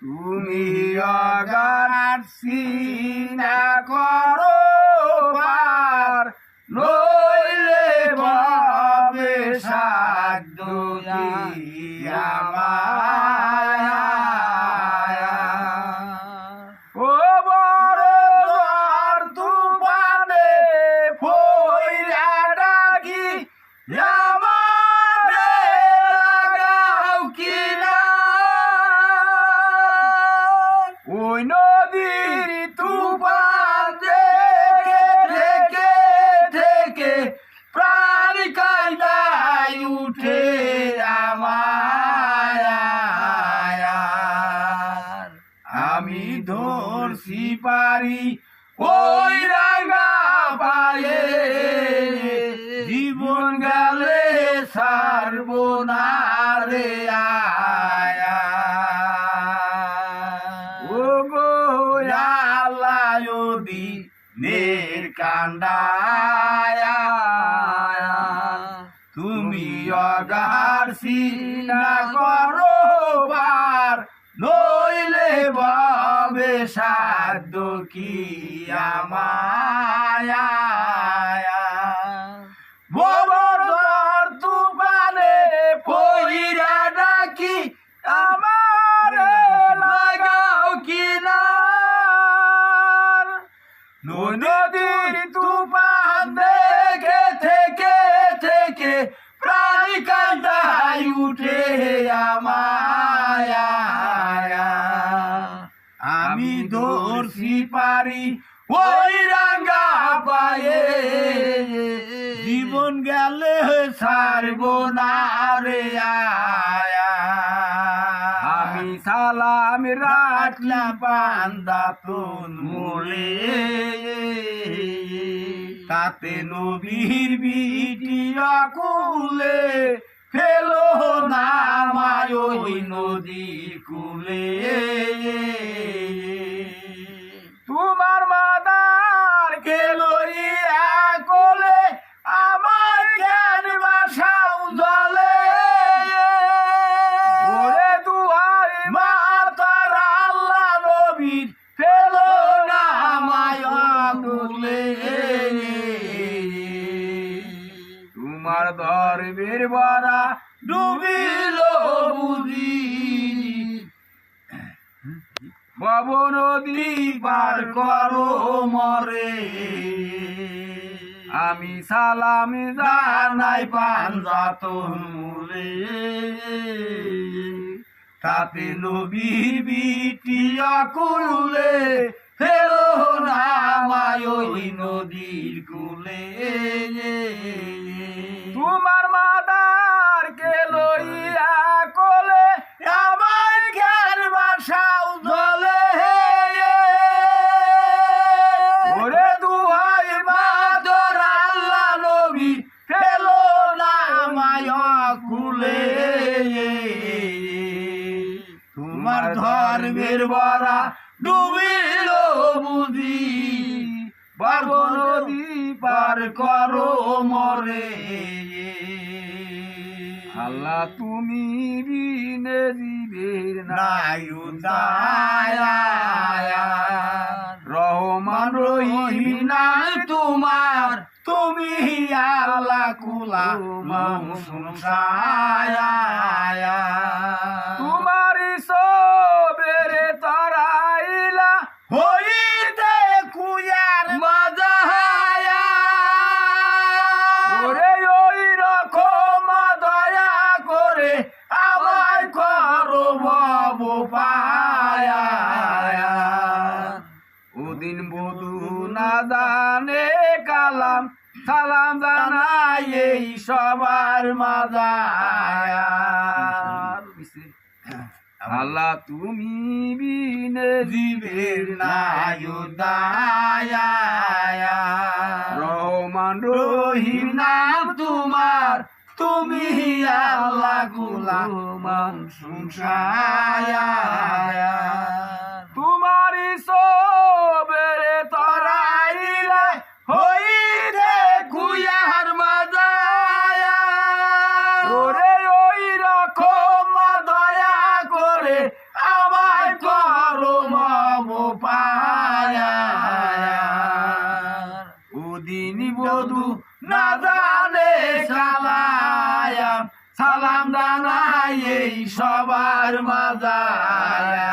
তুমি অগার সিনা করো পার। নইলে বাবে সাধ্য ও ওই নদীর তুফান থেকে থেকে প্রাণ কায়দায় উঠে আমার আমি ধরছি পারি ওই রাঙা পায়ে। জীবন গেলে সারব না রে আয়া ও গো নের কান্ডায়া তুমি অগার সিনা করো বার নইলে বাবে সাধ্য কি আমায়া? আমায়া আমি ধরছি পারি ওই রাঙ্গা পায়ে। জীবন গেলে ছাড়ব না রে আয়া। আমি সালাম রাখলাম পান্দা তুন মোলে। তাতে নবীর বিটি কুলে ফেলো না মায় ওই নদী কুলে। তোমার মাদার খেলইয়া কোলে আমার জ্ঞান বাসাও জলে। ওরে দুয়ার মাতার আল্লাহ নবীর ফেলো না মায়া কুলে তোমার ধর্মের বরা করো মরে। আমি সালামি জানাই পাঞ্জাত মূলে তাতে নবীর বিটিয়া কুলে ফেরো না মায় ওই নদীর কুলে। তোমার মাদার কুলে তোমার ধর্মের বরা ডুবিল বুঝি। নদী পার করো মরে। আল্লাহ তুমি বিনে জীবের নায়ুদায়া রহমান রহিম নাই তোমার তুমি কুলা সংসায়া তোমার সবেরে তরাইলা হইতে কুয়ার মজায়া ওরে ওই রকম দয়া করে আমায় করো বাবু পায়া ওদিন বধু না জানে কালাম সালাম জানাই এই সবার মাজার। আল্লাহ তুমি বিনে জীবের নায়ুদায়া রহমান রহিম নাম তোমার তুমি আল্লাহ গুলাম সংসায়া। তোমারি সবেরে সালাম জানাই এই সবার মাজায়া।